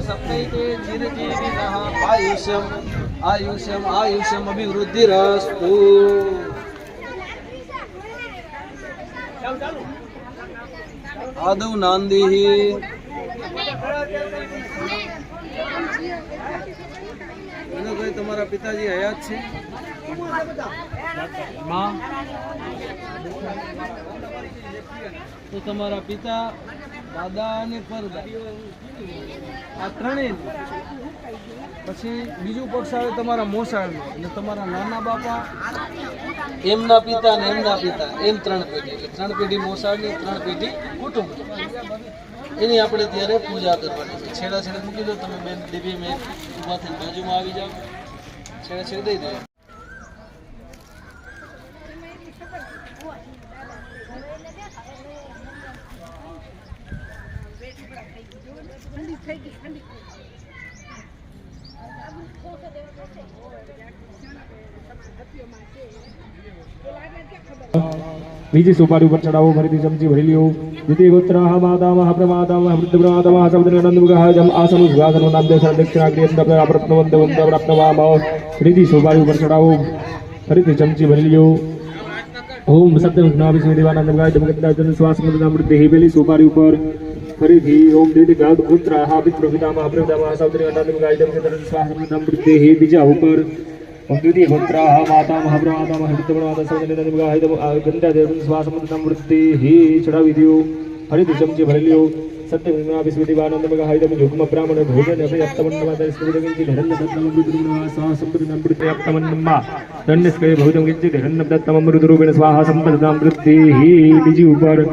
સપ્તૈતે જીરજીવિનઃ આયુષ્યમ આયુષ્યમ આયુષ્યમ અભિવૃદ્ધિરસ્તુ ચાલુ આદવ નાંદી કોઈ તમારા પિતાજી હયાત છે તો તમારા પિતા દાદા અને પરદાદા આ ત્રણેય પછી બીજું પક્ષ આવે તમારા મોસાળનું અને તમારા નાના બાપા. એમના પિતા ને એમના પિતા, એમ ત્રણ પેઢી. એટલે ત્રણ પેઢી મોસાળની ત્રણ પેઢી કુટુંબ. એની આપણે ત્યારે પૂજા કરવાની છે. છેડા છેડે મૂકી દો તમે બેન દેવી મેં ઊભા થઈને બાજુમાં આવી જાઓ. છેડા છેડે દઈ દો. બીજી સુપારી ઉપર ચડાવો ફરીથી ચમચી ભરી લ્યો દ્વિતીય ગોત્રાહ માતામહ પ્રમાતામહ વૃદ્ધ પ્રમાતામહ સબદ્ર નંદમુગાહ જમ આસનુ સુવાસનો નામ દેશ દક્ષિણાગ્રી અંત પ્રાપ્ત વંદ વંદ પ્રાપ્તવામ ત્રીજી સુપારી ઉપર ચડાવો ફરીથી ચમચી ભરી લ્યો ઓમ સત્ય વિષ્ણુ વિષ્ણુ દેવાનંદ ગાય જમગતના જન શ્વાસ મૃદના મૃત પેલી સુપારી ઉપર हरिभि ओम देति गाद पुत्रा हा विप्रभिता महा प्रभिता महा गायदम के दर्शन स्वाहा नम वृद्धि, हे बीजा ऊपर। ओम देति पुत्रा हा माता महाप्रमाता महर्तप्रमाता सावतरी अनादम गायदम गंधा देव स्वाहा नम वृद्धि, हे चढ़ा विधियो हरिदिशम के भरलियो सत्य विमा विस्मृतिवानंद गायदम युग्म ब्राह्मण, भोजन अभय अप्तमन्नमाता स्मृतिगिंचि धरन्न सत्तम रुद्रुना स्वाहा संप्रदम वृद्धि, अप्तमन्नमा धन्यस्कय भोजन गिंचि धरन्न दत्तम रुद्रुपेण स्वाहा संप्रदम वृद्धि, हे बीजी ऊपर।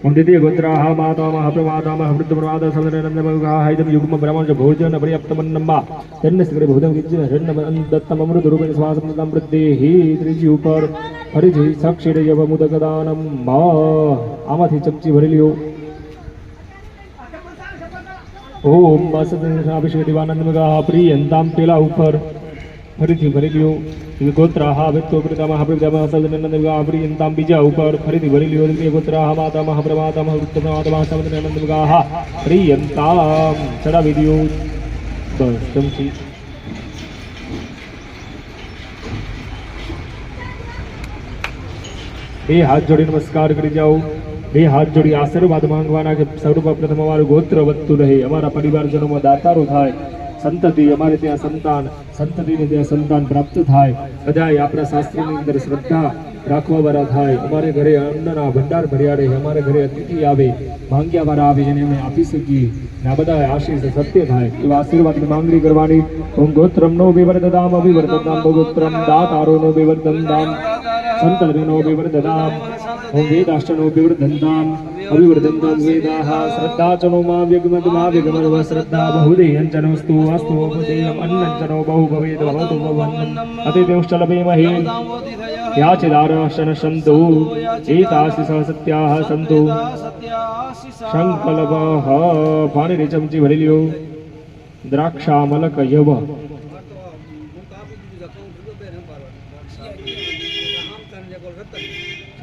પ્રમાતામહ વૃદ્ધ પ્રમાતા સમનંદમગાહિતમ યુગ્મ બ્રહ્મણ ભોજન પર્યાપ્તમન્નમ્મા જન્મસ્કરે ભોજન કિંચિત હિરણ્ય દત્તમ અમૃત રૂપેણ શ્વાસમૃતમ વૃદ્ધિ ત્રીજી ઉપર ફરીથી સાક્ષી યવ મુદકદાનમ આમાંથી ચમચી ભરી લ્યો ઓમ બસદિવાનંદ મગા પ્રિયંતામ પેલા ઉપર ફરીથી ભરી લ્યો ગોત્રાહ વિત્તો પ્રતામહ પ્રજામહ પ્રિયંતામ બીજા ઉપર ફરીથી ભરી લ્યો દ્વિતીય ગોત્રાહ માતામહ પ્રમાતામહ વૃત્ત પ્રમાતામહ સદનંદ મગા પ્રિયંતામ ચડાવી દો બસ ચમચી બે હાથ જોડી નમસ્કાર કરી જાઓ બે હાથ જોડી આશીર્વાદ માંગવાના કે સર્વપ્રથમ અમારું ગોત્ર વધતું રહે, અમારા પરિવારજનોમાં દાતારો થાય સંતતિ, અમારે ત્યાં સંતાન, સંતતિને ત્યાં સંતાન પ્રાપ્ત થાય. બધાય આપણા શાસ્ત્રની અંદર શ્રદ્ધા રાખવા વાળા થાય. અમારે ઘરે અન્નના ભંડાર ભર્યા રહે, અમારે ઘરે અતિથિ આવે, માંગ્યા વાળા આવે એને અમે આપી શકીએ. આ બધા આશીષ સત્ય થાય. એવા આશીર્વાદની માંગણી કરવાની. ઓમ ગોત્રમ નો વિવર્ધદામ અવિવર્ધદામ ભગોત્રમ દાતારો નો વિવર્ધનદામ સંતનો વિવર્ધદામ. ઓમ વેદાષ્ટનો વિવર્ધનદામ અવિવર્ધનદામ વેદાઃ શ્રદ્ધાચનો મા વ્યગમદમા વ્યગમર્વ શ્રદ્ધા બહુદેયંચનોસ્તુ અસ્તુ બહુદેયમ અન્નંચનો બહુ ભવેદ ભવતુ ભવન્નમ અતિદેવશ્ચલભેમહે યાચિદારશન સંતો એતાસि સહ સત્યાः સંતો શંકલવઃ પાણીની ચમચી ભરી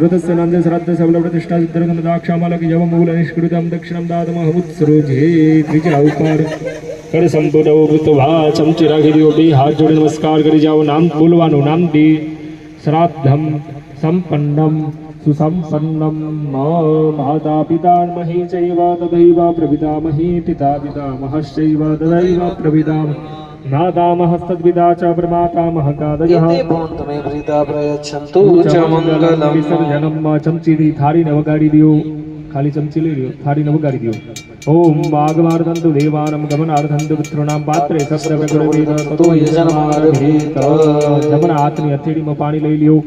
શ્રાદ્ધ સબલ પ્રતિષ્ઠા સિદ્ધરંગ દાક્ષામલક યવ મૂલ નિષ્કૃતમ દક્ષિણમ દાદમહ ઉત્સૃજે ત્રીજા ઉપર કર સંપૂર્ણ મૃતભા ચમચી રાખી દો બે હાથ જોડી નમસ્કાર કરી જાઓ નામ બોલવાનું નામ દી શ્રાદ્ધમ સંપન્નમ સુસંપન્નમ માતા પિતામહી ચૈવ તદૈવ પ્રપિતામહી પિતા પિતામહશ્ચૈવ તદૈવ પ્રપિતામ પ્રીતા પ્રયચ્છન્તુ ચ મંગલમ વિસર્જનમ ચમચીથી થાળીને વગાડી દો ખાલી ચમચી લઈ લ્યો થાળીને વગાડી દો ઓમ વાગમાર્થંતુ દેવાનમ ગમનાર્થંતુ પુત્રોનામ પાત્રે સપ્ત જમણા હાથની હથેળીમાં પાણી લઈ લ્યો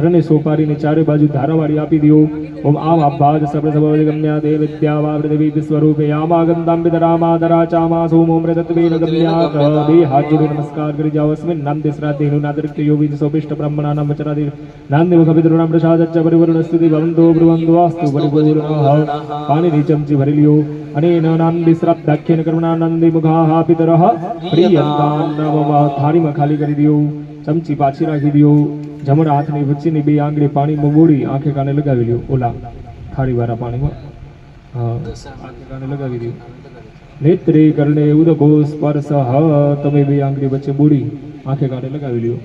રને સોપારીને ચારે બાજુ ધારાવાળી આપી દો ઓમ આમ આભાજ સપ્ર સભવ वा નમસ્કાર કરી જાઓ અસ્મિન નામ દેશરાધેનુ નાદૃત્ય યોગી સોપિષ્ટ બ્રહ્મણાનામ વચરાદિ નાંદે મુખ પિતૃણામ પ્રસાદચ્ચ પરિવર્ણ સ્થિતિ ભવંતો બ્રુવંતો વાસ્તુ પરિપૂર્ણ પાણીની ચમચી ભરી લ્યો અનેન નાંદી શ્રાદ્ધાખ્યેન કર્મણાનંદી મુખાહ પિતરઃ પ્રિયંતાન્નમઃ થાળીમાં ખાલી કરી દો ચમચી પાછી રાખી દો જમણા હાથની વચ્ચેની બે આંગળી પાણીમાં બોળી આંખે કાને લગાવી લ્યો ઓલા થાળી વાળા પાણીમાં હા આંખે કાને લગાવી દો નેત્રે કરણે ઉદકો સ્પર્શ તમે બે આંગળી વચ્ચે બોળી આંખે કાને લગાવી લ્યો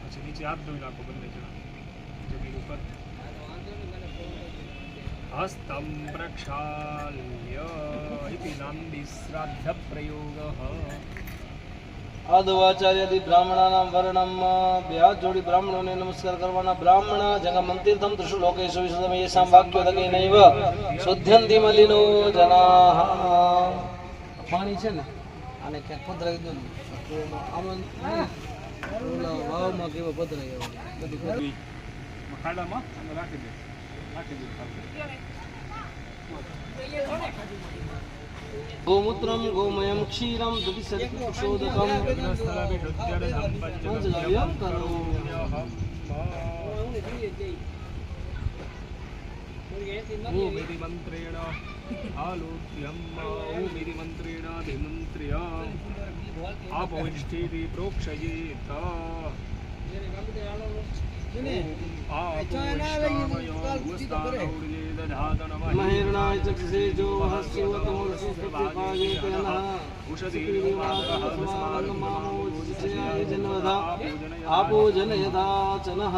પછી નીચે હાથ ધોઈ નાખો બંને જણા જમીન ઉપર હસ્તમ પ્રક્ષાલ્ય ઇતિ નાંદી શ્રાદ્ધ પ્રયોગ આદવાચાર્યથી બ્રાહ્મણાનામ વર્ણમ બે જોડી બ્રાહ્મણોને નમસ્કાર કરવાના બ્રાહ્મણ જંગમ મંતીર્થમ ત્રિષુ લોકેશુ વિશુદ્ધમ યેષામ વાક્યો તકે નૈવ. શુદ્ધ્યંતિ મલિનો જનાઃ પાણી છે ને આને ક્યાંક પધરાવી દો ને. તો આમાં નહીં, ઓલા વાવમાં કેવા પધરાઈ આવે બધું ખાડામાં અને રાખી દે રાખી દે. ગોમૂત્રમ ગોમયમ ક્ષીરમ દુધિસર્ષોદકમ પંચગવ્યમ महिर्णाय चक्षुषेजो वहस्युवतमोषुष्टिपाजेतनः उषधीर्वादहस्मानमावोजिषयाय जन्मधा आपोजनयदाचनः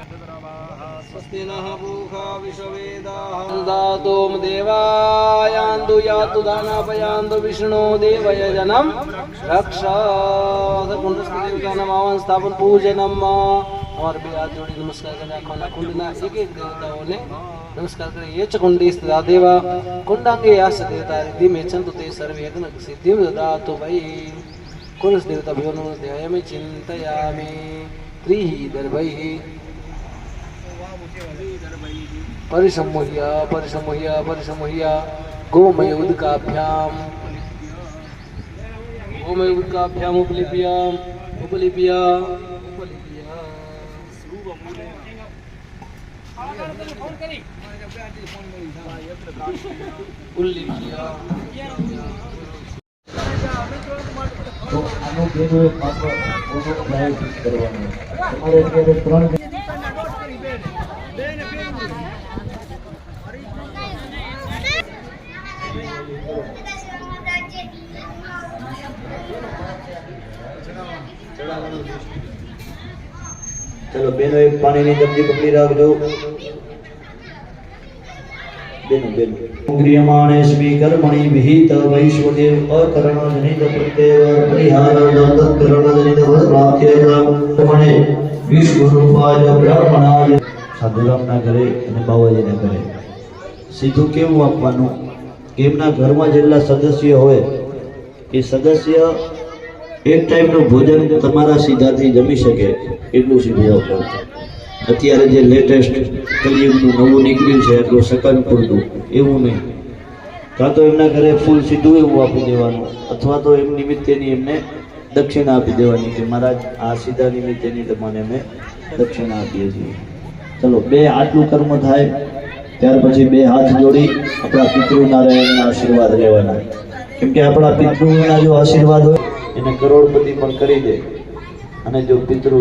स्वस्ति नः भूखा विश्ववेदाः। दातुं देवायान्तु यातु दानापयान्तु विष्णो देवयजनं नमावन स्थापन पूजनम और भी हाथ जोड़ी नमस्कार करें। आँखों कुंडना एक एक देवताओं ने नमस्कार करें। ये चकुंडी स्थिता देवा, कुंडांगे यास देवता रिद्धि में चंद ते यज्ञ सिद्धि ददातु भई। कुलस देवता भयोनो ध्यायामि चिंतयामि। त्रिहि दर्भैः परिसम्मुह्य परिसम्मुह्य परिसम्मुह्य गोमय उदकाभ्याम गोमय उदकाभ्याम उपलिप्य उपलिप्य उपलिप्य उल्लिप्य તો આનો બેનો એક માત્ર ઓનો પ્રાયોજિત કરવાનો તમારે અત્યારે ત્રણ ચલો બેનો એક પાણીની ચમચી પકડી રાખજો બેનો બેનો ક્રિયમાણેસ્મી કર્મણિ વિહિત વૈશ્વદેવ અકરણ જનિત પ્રત્યય પરિહાર દત્તકરણ જનિત વસ્ત્રાખ્ય કર્મણે વિશ્વરૂપાય બ્રહ્મણાય સાધુરામના ઘરે અને બાવાજીના ઘરે. સીધું કેવું આપવાનું? કે એમના ઘરમાં જેટલા સદસ્ય હોય, એ સદસ્ય એક ટાઈમનું ભોજન તમારા સીધાથી જમી શકે, એટલું સીધું આપવું અત્યારે જે લેટેસ્ટ કલયુગનું નવું નીકળ્યું છે એટલું સકન પૂરતું એવું નહીં. કાં તો એમના ઘરે ફૂલ સીધું એવું આપી દેવાનું, અથવા તો એમ નિમિત્તેની એમને દક્ષિણા આપી દેવાની કે, મહારાજ, આ સીધા નિમિત્તેની તમને અમે દક્ષિણા આપીએ છીએ. ચલો, બે આટલું કર્મ થાય, ત્યાર પછી બે હાથ જોડી આપણા પિતૃનારાયણના આશીર્વાદ લેવાના. કેમ કે આપણા પિતૃના જો આશીર્વાદ હોય, એને કરોડપતિ પણ કરી દે. અને જો પિતૃ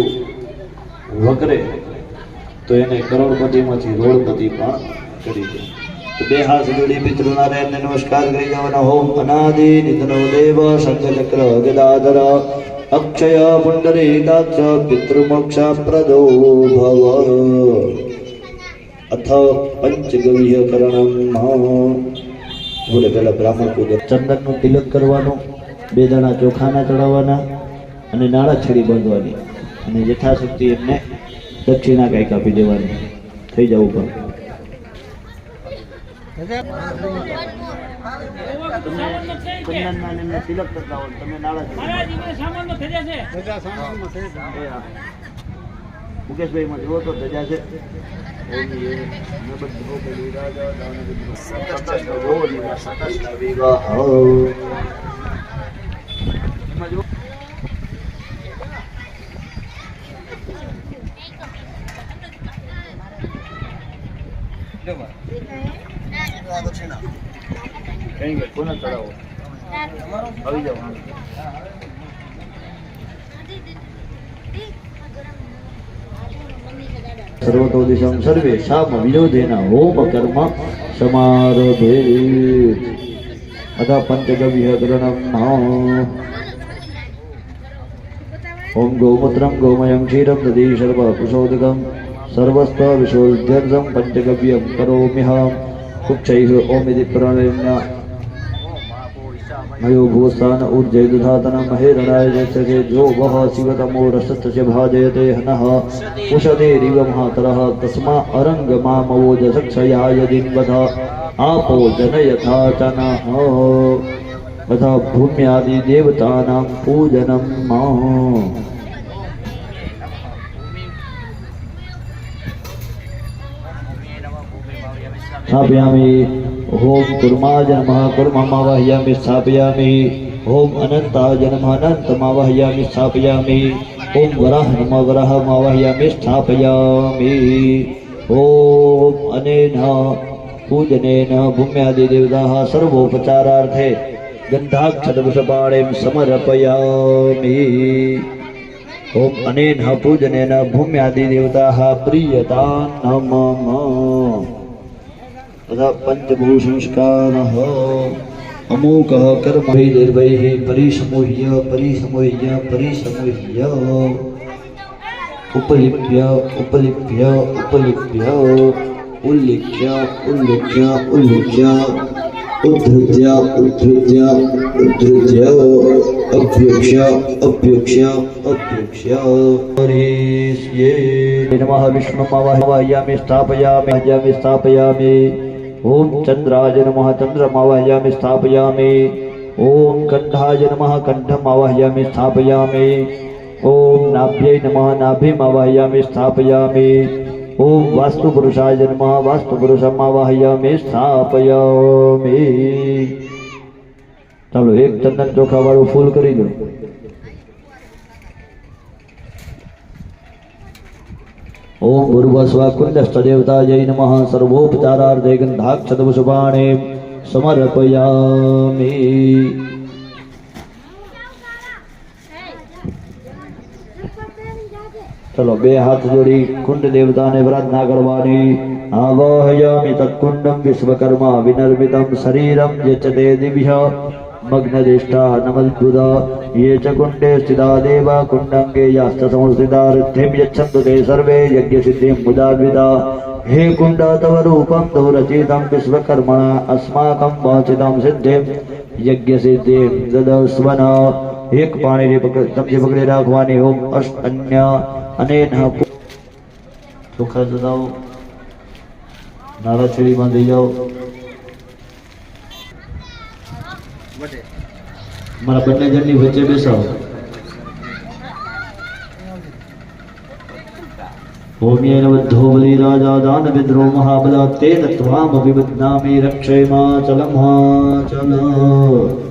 વકરે, તો એને કરોડપતિમાંથી રોડપતિ પણ કરી દે. તો બે હાથ જોડી પિતૃનારાયણને નમસ્કાર કરી દેવાના. હોમ અનાદિ નિધનો દેવ શંખચક્ર ગદાધર અક્ષય પુંડરીકાક્ષ પિતૃમોક્ષપ્રદો ભવ અથ પંચગવ્ય કરણમ બોલે પેલા બ્રાહ્મણ પૂજન ચંદનનું તિલક કરવાનું બે દાણા ચોખાના ચડાવવાના અને નાળા છડી બાંધવાની અને યથાશક્તિ એમને દક્ષિણા કાંઈક આપી દેવાની. થઈ જવું પણ ચંદનના ને એમને કરતા હોય તમે નાળા મુકેશભાઈ માં જુઓ તો ધજા છે. કોને ચડાવો આવી જાઓ સર્વતો દિશમ સર્વે શામ વિરોધેના હોમ કર્મ સમારભે અથ પંચગવ્ય ગ્રહણમ ઓમ ગૌમૂત્રમ ગૌમયમ ક્ષીરમ દધી સર્વ કુશોદકમ સર્વસ્વ વિશોધ્યર્ધમ પંચગવ્યમ કરોમ્યહમ કુક્ષૈઃ ઓમિતિ પ્રણયમ્ના मयो गोस्थान उर्जयदुधातनं महेरणाय जयते जो वह शिवतमो रसस्तस्य भाजयते हनः। उषदेरिव महातरः, तस्मा अरंग अरङ्गमामवो जसक्षया यदिन्वध आपो जनयथा च तथा भूम्यादि भूम्यादिदेवतानां पूजनं मा स्थापयामि। ॐ कुर्माय नमः कुर्ममावाह्यामि, स्थापयामि। ॐ अनन्ताय नमः अनन्तमावाह्यामि स्थापयामि। ॐ वराह नमः वराहमावाह्यामि स्थापयामि। ॐ अनेन पूजनेन भूम्यादिदेवताः सर्वोपचारार्थे गन्धाक्षतवृषपाणिं समर्पयामि। ॐ अनेन पूजनेन भूम्यादिदेवताः प्रीयतां नमः। तथा पञ्चभूसंस्कारः अमोकः कर्मभिर्वैः परिसमूह्य परिसमूह्य परिसमूह्य। उपलिप्य उपलिप्य उपलिप्य। उल्लिख्य उल्लिख्य उल्लिख्य। उद्धृत्य उद्धृत्य उद्धृत्य। अभ्युक्ष्य अभ्युक्ष्य हरिष्ये। नमः विष्णुमवाह्यामि स्थापयामि स्थापयामि। ॐ चन्द्राय नमः चन्द्रमावाह्यामि स्थापयामि ॐ कण्ठाय नमः कण्ठमावाह्यामि स्थापयामि ॐ नाभ्यै नमः नाभिमावाह्यामि स्थापयामि ॐ वास्तुपुरुषाय नमः वास्तुपुरुषमावाह्यामि સ્થાપયામિ ચાલો એક ચંદન ચોખા વાળું ફૂલ કરી દો ઓમ ભૂર્ભસ્વ કુંડસ્થ દેવતાય નમઃ સર્વોપચારાર્થે ગંધાક્ષતવસુપાણે સમર્પયામિ ચલો બે હાથ જોડી કુંડ દેવતાને પ્રાર્થના કરવાની આવાહયામિ તત્કુંડમ વિશ્વકર્મા વિનર્મિતમ શરીરમ યચતે દિવ્ય મગ્નદિષ્ટા નમદ્બુધા ये च कुण्डे स्थिता देवा कुण्डङ्गे याश्च संस्थिता ऋद्धिं यच्छन्तु ते सर्वे यज्ञसिद्धिं मुदान्विता हे कुण्ड तव रूपं तव रचितं विश्वकर्मणा अस्माकं वाचितं सिद्धिं यज्ञसिद्धिं ददस्वन એક પાણીની પકડ તમથી પકડી રાખવાની ઓમ અષ્ટ અન્ય અને ચોખા જતાવો નાળા છેડી બાંધી જાઓ મારા બંને જણની વચ્ચે બેસાવો હોમ્યેન વદ્ધો બલિ રાજા દાન વિદ્રો મહાબલા તે ત્વામ વિબધ્નામિ રક્ષેમા ચલમ ચલ